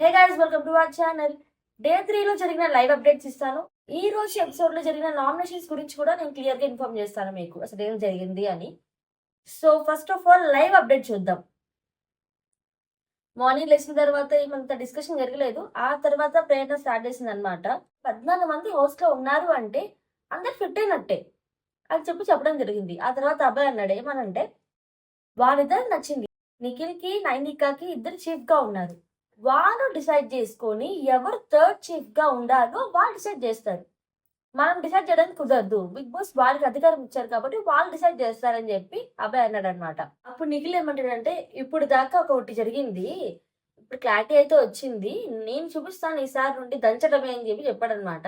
Hey guys welcome to our channel day త్రీలో జరిగిన live updates ఇస్తాను. ఈ రోజు ఎపిసోడ్లో జరిగిన నామినేషన్స్ గురించి కూడా నేను క్లియర్గా ఇన్ఫార్మ్ చేస్తాను మీకు. అసలు ఏం జరిగింది అని. So first of all live update చూద్దాం. మార్నింగ్ లేచిన తర్వాత ఏమంత డిస్కషన్ జరగలేదు. ఆ తర్వాత ప్రయత్నం స్టార్ట్ చేసింది అనమాట పద్నాలుగు మంది హోస్ట్లో ఉన్నారు అంటే అందరు ఫిట్ అయినట్టే. అని చెప్పి చెప్పడం జరిగింది. ఆ తర్వాత అబ్బాయి అన్నాడు ఏమనంటే వాళ్ళిద్దరు నచ్చింది. నిఖిల్కి నైనికాకి ఇద్దరు చీఫ్గా ఉన్నారు. వాళ్ళు డిసైడ్ చేసుకొని ఎవరు థర్డ్ చీఫ్గా ఉండాలో వాళ్ళు డిసైడ్ చేస్తారు. మనం డిసైడ్ చేయడానికి కుదరదు. బిగ్ బాస్ వాళ్ళకి అధికారం ఇచ్చారు కాబట్టి వాళ్ళు డిసైడ్ చేస్తారని చెప్పి అబ్బాయి అన్నాడు అనమాట అప్పుడు నిఖిల్ ఏమంటాడంటే ఇప్పుడు దాకా ఒకటి జరిగింది. ఇప్పుడు క్లారిటీ అయితే వచ్చింది. నేను చూపిస్తాను ఈసారి నుండి దంచడమే అని చెప్పి చెప్పాడనమాట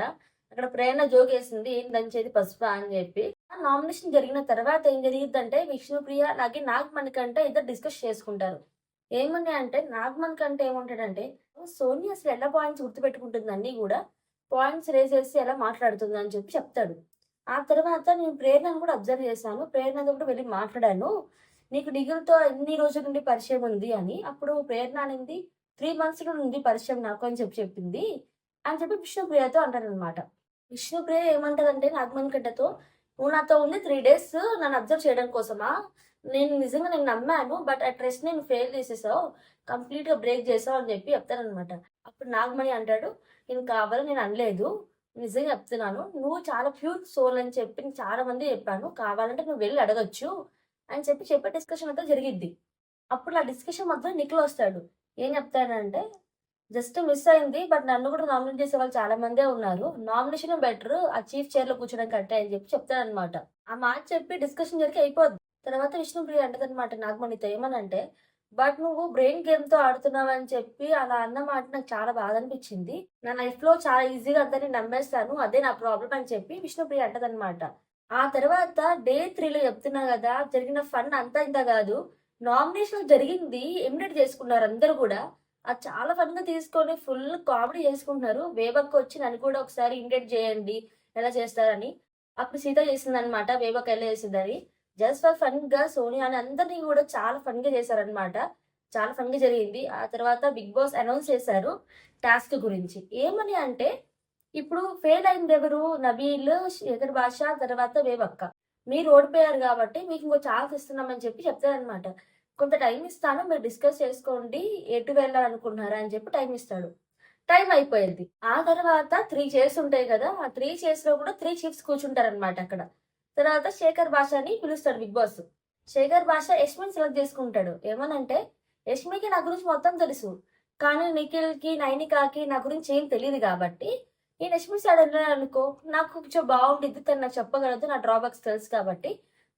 అక్కడ ప్రేరణ జోగేసింది. ఏం దంచేది పసుపు అని చెప్పి. నామినేషన్ జరిగిన తర్వాత ఏం జరిగిద్దంటే విష్ణుప్రియ అలాగే నాగమణి కంటే ఇద్దరు డిస్కస్ చేసుకుంటారు. ఏమున్నాయి అంటే నాగమన్ కంటే ఏముంటాడంటే సోని అసలు ఎలా పాయింట్స్ గుర్తుపెట్టుకుంటుంది అన్ని కూడా? పాయింట్స్ రేస్ చేసి ఎలా మాట్లాడుతుంది అని చెప్పి చెప్తాడు. ఆ తర్వాత నేను ప్రేరణను కూడా అబ్జర్వ్ చేశాను. ప్రేరణతో కూడా వెళ్ళి మాట్లాడాను. నీకు నిగులతో ఎన్ని రోజుల నుండి పరిచయం ఉంది? అని. అప్పుడు ప్రేరణ అనేది త్రీ మంత్స్ నుండి పరిచయం నాకు అని చెప్పి చెప్పింది. అని చెప్పి విష్ణుప్రియతో అంటారనమాట విష్ణుప్రియ ఏమంటదంటే నాగ్మన్ కంటతో నువ్వు నాతో ఉంది త్రీ డేస్ నన్ను అబ్జర్వ్ చేయడం కోసమా? నేను నిజంగా నేను నమ్మాను బట్ ఆ ట్రెస్ట్ నేను ఫెయిల్ చేసేసావు. కంప్లీట్గా బ్రేక్ చేసావు అని చెప్పి చెప్తానమాట అప్పుడు నాగమణి అంటాడు నేను కావాలని నేను అనలేదు. నిజంగా చెప్తున్నాను. నువ్వు చాలా ప్యూర్ సోల్ అని చెప్పి నేను చాలా మంది చెప్పాను. కావాలంటే నువ్వు వెళ్ళి అడగచ్చు అని చెప్పి చెప్పే డిస్కషన్ అంతా జరిగిద్ది. అప్పుడు ఆ డిస్కషన్ మొత్తం నిఖిల్ వస్తాడు. ఏం చెప్తాడంటే జస్ట్ మిస్ అయింది బట్ నన్ను కూడా నామినేట్ చేసే వాళ్ళు చాలా మందే ఉన్నారు. నామినేషన్ బెటర్ ఆ చీఫ్ చైర్లో కూర్చోడం కంటే అని చెప్పి చెప్తాడనమాట ఆ మాట చెప్పి డిస్కషన్ జరిగి అయిపోద్ది. తర్వాత విష్ణుప్రియ అంటదనమాట నాగమణితో ఏమనంటే బట్ నువ్వు బ్రెయిన్ గేమ్తో ఆడుతున్నావు అని చెప్పి అలా అన్న మాట నాకు చాలా బాధ అనిపించింది. నా లైఫ్లో చాలా ఈజీగా అందరిని నమ్మేస్తాను అదే నా ప్రాబ్లం అని చెప్పి విష్ణుప్రియ అంటదనమాట ఆ తర్వాత డే త్రీలో చెప్తున్నా కదా జరిగిన ఫన్ అంతా ఇంత కాదు. నామినేషన్ జరిగింది ఎమినేట్ చేసుకున్నారు అందరూ కూడా. అది చాలా ఫన్గా తీసుకొని ఫుల్ కామెడీ చేసుకుంటున్నారు. వేబక్ వచ్చి నన్ను కూడా ఒకసారి ఇమిడియట్ చేయండి ఎలా చేస్తారని. అప్పుడు సీత చేసింది అనమాట వేబక్ ఎలా చేసిందని. జస్ట్ ఫర్ ఫన్గా సోనియా అని అందరినీ కూడా చాలా ఫన్గా చేశారనమాట చాలా ఫన్గా జరిగింది. ఆ తర్వాత బిగ్ బాస్ అనౌన్స్ చేశారు టాస్క్ గురించి. ఏమని అంటే ఇప్పుడు ఫెయిల్ అయింది ఎవరు? నబీల్ శేఖర్ భాష తర్వాత వేవక్క. మీరు ఓడిపోయారు కాబట్టి మీకు ఇంకో ఛాన్స్ ఇస్తున్నామని చెప్పి చెప్తారనమాట కొంత టైం ఇస్తాను మీరు డిస్కస్ చేసుకోండి ఎటు వెళ్ళాలనుకుంటున్నారా అని చెప్పి టైం ఇస్తాడు. టైం అయిపోయింది. ఆ తర్వాత త్రీ చైర్స్ ఉంటాయి కదా ఆ త్రీ చైర్స్లో కూడా త్రీ చీఫ్స్ కూర్చుంటారనమాట అక్కడ. తర్వాత శేఖర్ భాషని పిలుస్తాడు బిగ్ బాస్. శేఖర్ భాష యశ్మిని సెలెక్ట్ చేసుకుంటాడు. ఏమనంటే యష్మికి నా గురించి మొత్తం తెలుసు కానీ నిఖిల్కి నైనికాకి నా గురించి ఏం తెలియదు కాబట్టి నేను యష్మి సైడ్ వెళ్ళాలనుకో నాకు కొంచెం బాగుండిద్ది తను నాకు చెప్పగలదు నా డ్రాబ్యాక్స్ తెలుసు కాబట్టి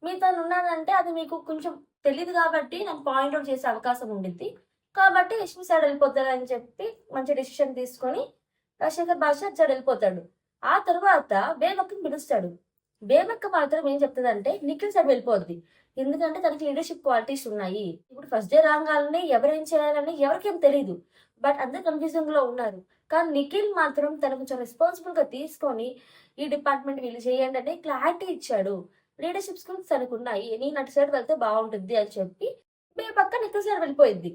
మీ తను ఉన్నానంటే అది మీకు కొంచెం తెలియదు కాబట్టి నాకు పాయింట్ అవుట్ చేసే అవకాశం ఉండిద్ది. కాబట్టి యష్మి సైడ్ వెళ్ళిపోతాడని చెప్పి మంచి డెసిషన్ తీసుకొని రాజశేఖర్ బాషా సైడ్ వెళ్ళిపోతాడు. ఆ తర్వాత బేబక్కని పిలుస్తాడు. బేబక్క మాత్రం ఏం చెప్తుందంటే నిఖిల్ సైడ్ వెళ్ళిపోద్ది. ఎందుకంటే తనకి లీడర్షిప్ క్వాలిటీస్ ఉన్నాయి. ఇప్పుడు ఫస్ట్ డే రాగానే ఎవరేం చేయాలని ఎవరికేం తెలియదు బట్ అందరు కన్ఫ్యూజింగ్లో ఉన్నారు. కానీ నిఖిల్ మాత్రం తన కొంచెం రెస్పాన్సిబుల్గా తీసుకొని ఈ డిపార్ట్మెంట్ వీళ్ళు చేయండి అంటే క్లారిటీ ఇచ్చాడు. లీడర్షిప్ స్కిల్స్ తనకు ఉన్నాయి నేను అటు సైడ్ వెళ్తే బాగుంటుంది అని చెప్పి బేబక్క నిఖిల్ సైడ్ వెళ్ళిపోయింది.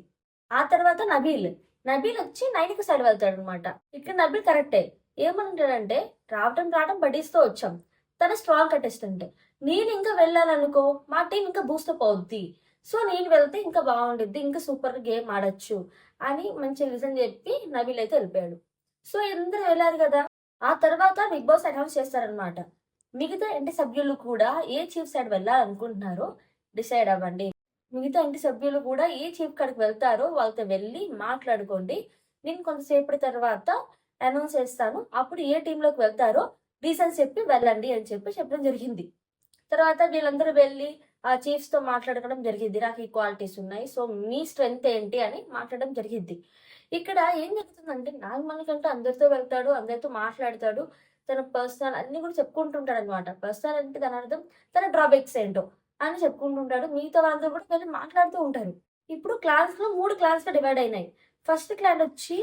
ఆ తర్వాత నబీల్. నబీల్ వచ్చి నైనిక సైడ్ వెళ్తాడు అనమాట ఇక్కడ నబీల్ కరెక్టే. ఏమంటాడంటే రావటం రావటం బడీస్తో వచ్చాం. తన స్ట్రాంగ్ కంటెస్టెంట్. నేను ఇంకా వెళ్ళాలనుకో మా టీం ఇంకా బూస్టప్ అవుద్ది. సో నేను వెళ్తే ఇంకా బాగుండిద్ది ఇంకా సూపర్ గేమ్ ఆడొచ్చు అని మంచి రీజన్ చెప్పి నబీల్ అయితే వెళ్ళిపోయాడు. సో అందరూ వెళ్ళారు కదా. ఆ తర్వాత బిగ్ బాస్ అనౌన్స్ చేస్తారనమాట మిగతా ఇంటి సభ్యులు కూడా ఏ చీఫ్ సైడ్ వెళ్ళాలనుకుంటున్నారో డిసైడ్ అవ్వండి. మిగతా ఇంటి సభ్యులు కూడా ఏ చీఫ్ కాడికి వెళ్తారో వాళ్ళతో వెళ్ళి మాట్లాడుకోండి. నేను కొంతసేపటి తర్వాత అనౌన్స్ చేస్తాను. అప్పుడు ఏ టీంలోకి వెళ్తారో రీజన్స్ చెప్పి వెళ్ళండి అని చెప్పి చెప్పడం జరిగింది. తర్వాత వీళ్ళందరూ వెళ్ళి ఆ చీఫ్స్తో మాట్లాడుకోవడం మాట్లాడడం జరిగింది. నాకు ఈ క్వాలిటీస్ ఉన్నాయి. సో మీ స్ట్రెంగ్త్ ఏంటి అని మాట్లాడడం జరిగింది. ఇక్కడ ఏం జరుగుతుందంటే నాగమణి కంటే అందరితో వెళ్తాడు అందరితో మాట్లాడతాడు. తన పర్సనల్ అన్ని కూడా చెప్పుకుంటుంటాడు అనమాట పర్సనల్ అంటే దాని అర్థం తన డ్రాబ్యాక్స్ ఏంటో అని చెప్పుకుంటుంటాడు. మిగతా వాళ్ళందరూ కూడా వెళ్ళి మాట్లాడుతూ ఉంటారు. ఇప్పుడు క్లాస్లో మూడు క్లాస్లో గా డివైడ్ అయినాయి. ఫస్ట్ క్లాన్ వచ్చి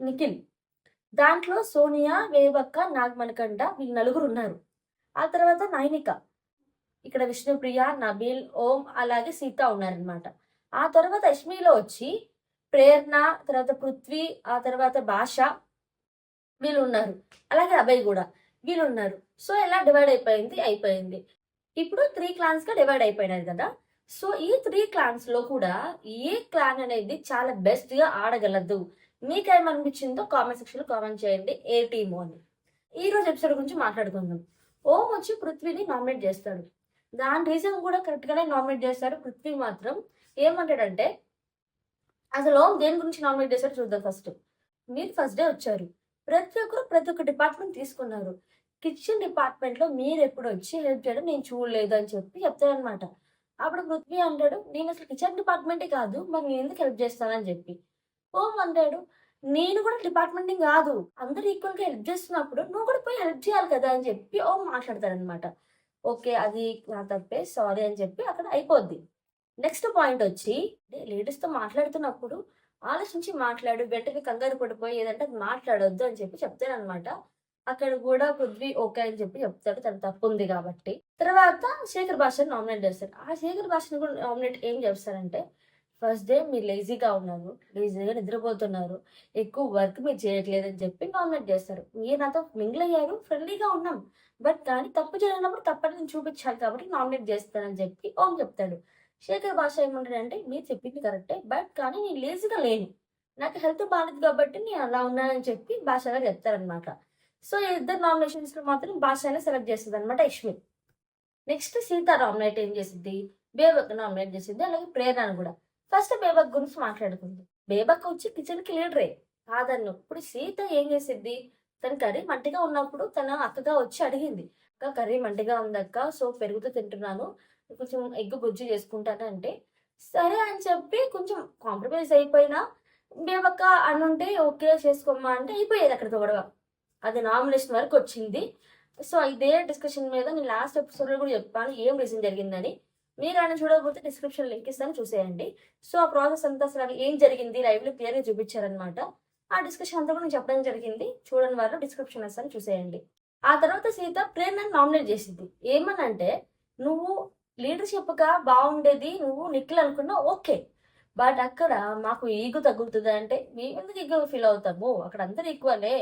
నిఖిల్. దాంట్లో సోనియా వేవక్క నాగమణికంట వీళ్ళు నలుగురు ఉన్నారు. ఆ తర్వాత నైనిక. ఇక్కడ విష్ణుప్రియ నబీల్ ఓం అలాగే సీత ఉన్నారనమాట ఆ తర్వాత యష్మిలో వచ్చి ప్రేరణ తర్వాత పృథ్వీ ఆ తర్వాత భాష వీళ్ళు ఉన్నారు అలాగే అభయ్ కూడా. వీళ్ళు ఉన్నారు సో ఎలా డివైడ్ అయిపోయింది? అయిపోయింది. ఇప్పుడు త్రీ క్లాన్స్గా డివైడ్ అయిపోయినారు కదా. సో ఈ త్రీ క్లాన్స్లో కూడా ఏ క్లాన్ అనేది చాలా బెస్ట్గా ఆడగలదు? మీకేమనిపించిందో కామెంట్ సెక్షన్లో కామెంట్ చేయండి. ఏ టీము అని. ఈ రోజు ఎపిసోడ్ గురించి మాట్లాడుకుందాం. ఓం వచ్చి పృథ్వీని నామినేట్ చేస్తాడు. దాని రీజన్ కూడా కరెక్ట్ గానే నామినేట్ చేస్తాడు. పృథ్వీ మాత్రం ఏమంటాడంటే అసలు ఓం దేని గురించి నామినేట్ చేస్తాడు చూద్దాం ఫస్ట్ మీరు ఫస్ట్ డే వచ్చారు. ప్రతి ఒక్కరు ప్రతి ఒక్క డిపార్ట్మెంట్ తీసుకున్నారు. కిచెన్ డిపార్ట్మెంట్లో మీరు ఎప్పుడు వచ్చి హెల్ప్ చేయడం నేను చూడలేదు అని చెప్పి చెప్తారనమాట అప్పుడు పృథ్వీ అంటాడు నేను అసలు కిచెన్ డిపార్ట్మెంటే కాదు మరి నేను ఎందుకు హెల్ప్ చేస్తానని చెప్పి. ఓం అంటాడు నేను కూడా డిపార్ట్మెంట్ కాదు అందరు ఈక్వల్గా హెల్ప్ చేస్తున్నప్పుడు నువ్వు కూడా పోయి హెల్ప్ చేయాలి కదా? అని చెప్పి ఓం మాట్లాడతాడనమాట ఓకే అది నా తప్పే సారీ అని చెప్పి అక్కడ అయిపోద్ది. నెక్స్ట్ పాయింట్ వచ్చి లేడీస్తో మాట్లాడుతున్నప్పుడు ఆలోచించి మాట్లాడు వెంటనే కంగారు పడిపోయి ఏదంటే అది మాట్లాడొద్దు అని చెప్పి చెప్తానమాట అక్కడ కూడా పృథ్వీ ఓకే అని చెప్పి చెప్తాడు తన తప్పు ఉంది కాబట్టి. తర్వాత శేఖర్ భాషను నామినేట్ చేస్తాడు ఆ శేఖర్ భాషను కూడా నామినేట్ ఏం చేస్తారంటే ఫస్ట్ డే మీరు లేజీగా ఉన్నారు లేజీగా నిద్రపోతున్నారు ఎక్కువ వర్క్ మీరు చేయట్లేదు అని చెప్పి నామినేట్ చేస్తారు. మీరు నాతో మింగిల్ అయ్యారు ఫ్రెండ్లీగా ఉన్నాం. బట్ కానీ తప్పు జరిగినప్పుడు తప్పని నేను చూపించాలి కాబట్టి నామినేట్ చేస్తానని చెప్పి ఓం చెప్తాడు. శేఖర్ భాష ఏమంటాడంటే మీరు చెప్పింది కరెక్టే బట్ కానీ నేను లేజీగా లేను. నాకు హెల్త్ బాగాలేదు కాబట్టి నేను అలా ఉన్నానని చెప్పి భాష గారు చెప్తారనమాట సో ఈ ఇద్దరు నామినేషన్స్లో మాత్రం భాష సెలెక్ట్ చేస్తుంది అనమాట యశ్మిత్ నెక్స్ట్ సీత నామినేట్ ఏం చేసింది బేబక్ నామినేట్ చేసింది అలాగే ప్రేరణ కూడా. ఫస్ట్ బేబక్ గురించి మాట్లాడుకుంది. బేబక్ వచ్చి కిచెన్కి లీడరే కాదన్ను. ఇప్పుడు సీత ఏం చేసింది తన కర్రీ మంటిగా ఉన్నప్పుడు తన అక్కగా వచ్చి అడిగింది. అక్క కర్రీ మంటిగా ఉందక్క సో పెరుగుతూ తింటున్నాను. కొంచెం ఎగ్ బుజ్జి చేసుకుంటాను అంటే సరే అని చెప్పి కొంచెం కాంప్రమైజ్ అయిపోయినా బేబక్క ఉంటే ఓకే చేసుకోమ్మా అంటే అయిపోయేది అక్కడితో గొడవ. అది నామినేషన్ వరకు వచ్చింది. సో ఇదే డిస్కషన్ మీద నేను లాస్ట్ ఎపిసోడ్లో కూడా చెప్పాను ఏం రీజన్ జరిగిందని. మీరు ఆయన చూడకపోతే డిస్క్రిప్షన్ లింక్ ఇస్తాను చూసేయండి. సో ఆ ప్రాసెస్ అంతా అసలు ఏం జరిగింది లైవ్లో క్లియర్గా చూపించారనమాట ఆ డిస్కషన్ అంతా కూడా నేను చెప్పడం జరిగింది. చూడని వారు డిస్క్రిప్షన్ ఇస్తాను చూసేయండి. ఆ తర్వాత సీత ప్రేరణ నామినేట్ చేసింది. ఏమనంటే నువ్వు లీడర్షిప్ బాగుండేది నువ్వు నిఖిల్ అనుకున్నా ఓకే. బట్ అక్కడ మాకు ఈగో తగ్గుతుంది అంటే మేము ఎందుకు ఈగో ఫీల్ అవుతాము? అక్కడ అందరు ఈక్వలే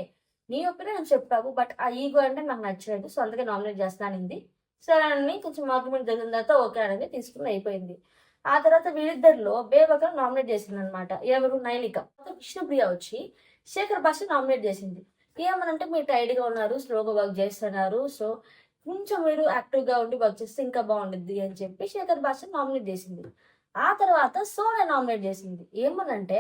నీ ఒపీనియన్ చెప్పావు బట్ ఆ ఈగో అంటే నాకు నచ్చలేదు సో అందుకే నామినేట్ చేస్తానింది సరే అని కొంచెం ఆర్గ్యుమెంట్ జరిగిన తర్వాత ఓకే అనేది తీసుకుని అయిపోయింది. ఆ తర్వాత వీళ్ళిద్దరిలో బేబకర్ నామినేట్ చేసింది అనమాట ఎవరు నైనిక విష్ణుప్రియ వచ్చి శేఖర్ భాష నామినేట్ చేసింది. ఏమనంటే మీరు టైర్డ్గా ఉన్నారు స్లోగా వర్క్ చేస్తున్నారు సో కొంచెం మీరు యాక్టివ్గా ఉండి వర్క్ చేస్తే ఇంకా బాగుంటుంది అని చెప్పి శేఖర్ భాష నామినేట్ చేసింది. ఆ తర్వాత సోనా నామినేట్ చేసింది. ఏమనంటే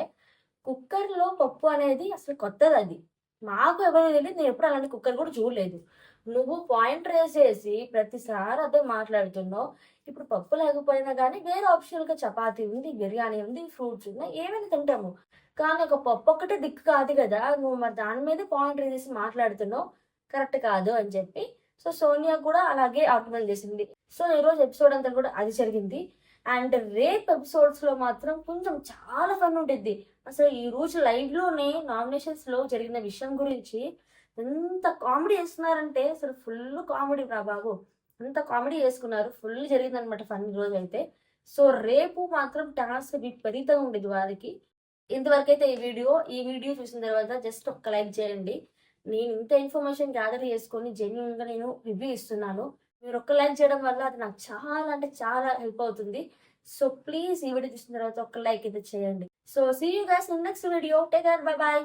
కుక్కర్లో పప్పు అనేది అసలు కొత్తది అది. మాకు ఎవరు తెలియదు నేను ఎప్పుడు అలాంటి కుక్కర్ కూడా చూడలేదు. నువ్వు పాయింట్ రేస్ చేసి ప్రతిసారి అదే మాట్లాడుతున్నావు. ఇప్పుడు పప్పు లేకపోయినా కానీ వేరే ఆప్షన్గా చపాతీ ఉంది బిర్యానీ ఉంది ఫ్రూట్స్ ఉన్నాయి ఏమైనా తింటాము. కానీ ఒక పప్పు ఒక్కటే దిక్కు కాదు కదా. నువ్వు మరి దాని మీద పాయింట్ రేస్ చేసి మాట్లాడుతున్నావు. కరెక్ట్ కాదు అని చెప్పి సో సోనియా కూడా అలాగే ఆర్గ్యుమెంట్ చేసింది. సో ఈరోజు ఎపిసోడ్ అంతా కూడా అది జరిగింది. అండ్ రేప్ ఎపిసోడ్స్లో మాత్రం కొంచెం చాలా ఫన్ ఉంటుంది అసలు ఈ రోజు లైవ్లోనే నామినేషన్స్లో జరిగిన విషయం గురించి ఎంత కామెడీ చేస్తున్నారంటే అసలు ఫుల్ కామెడీ రా బాబు. అంత కామెడీ చేసుకున్నారు. ఫుల్ జరిగింది అనమాట ఫన్ ఈ రోజు అయితే. సో రేపు మాత్రం టాస్క్ విపరీతంగా ఉండేది వారికి. ఇంతవరకు అయితే ఈ వీడియో ఈ వీడియో చూసిన తర్వాత జస్ట్ ఒక్క లైక్ చేయండి. నేను ఇంత ఇన్ఫర్మేషన్ గ్యాదర్ చేసుకొని జెన్యున్గా నేను రివ్యూ ఇస్తున్నాను. మీరు ఒక్క లైక్ చేయడం వల్ల అది నాకు చాలా అంటే చాలా హెల్ప్ అవుతుంది. సో ప్లీజ్ ఈ వీడియో చూసిన తర్వాత ఒక్క లైక్ అయితే చేయండి. So see you guys next video take care bye bye